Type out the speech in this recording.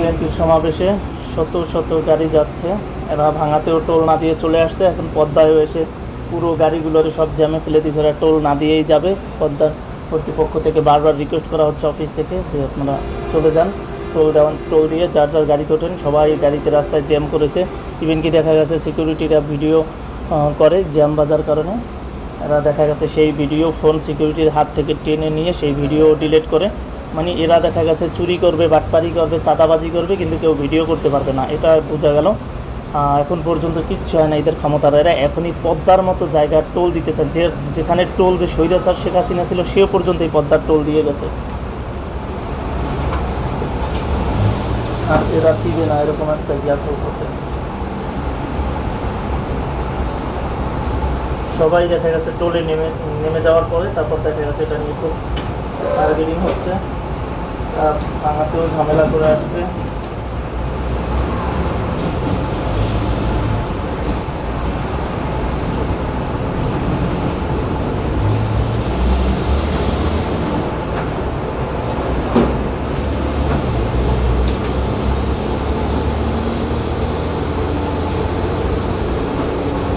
বিএনপির সমাবেশে শত শত গাড়ি যাচ্ছে। এরা ভাঙাতেও টোল না দিয়ে চলে আসছে। এখন পদ্মায়ও এসে পুরো গাড়িগুলোর সব জ্যামে ফেলে দিয়েছে। এরা টোল না দিয়েই যাবে। পদ্মার কর্তৃপক্ষ থেকে বারবার রিকোয়েস্ট করা হচ্ছে অফিস থেকে যে আপনারা চলে যান। টোল দেওয়ান টোল দিয়ে যার যার গাড়িতে ওঠেন, সবাই গাড়িতে রাস্তায় জ্যাম করেছে। ইভেন কি দেখা গেছে সিকিউরিটিরা ভিডিও করে জ্যাম বাজার কারণে। এরা দেখা গেছে সেই ভিডিও ফোন সিকিউরিটির হাত থেকে টেনে নিয়ে সেই ভিডিও ডিলিট করে মানে এরা দেখা গেছে চুরি করবে, বাটপারি করবে, চাঁদাবাজি করবে, কিন্তু কেউ ভিডিও করতে পারবে না। এটা বোঝা গেল। এখন পর্যন্ত কিচ্ছু হয় না এদের ক্ষমতার। এরা এখনই পদ্মার মতো জায়গা টোল দিতে চান। যে, যেখানে টোল যে স্বৈরাচার শেখ হাসিনা ছিল, সেও পর্যন্ত এই পদ্মার টোল দিয়ে গেছে। আর এরা দিবে না, এরকম একটা ইয়া চলতেছে। সবাই দেখা গেছে টোলে নেমে নেমে যাওয়ার পরে তারপর দেখা গেছে এটা নিয়ে খুব টার্গেটিং হচ্ছে। ভাঙাতেও ঝামেলা করে আসছে।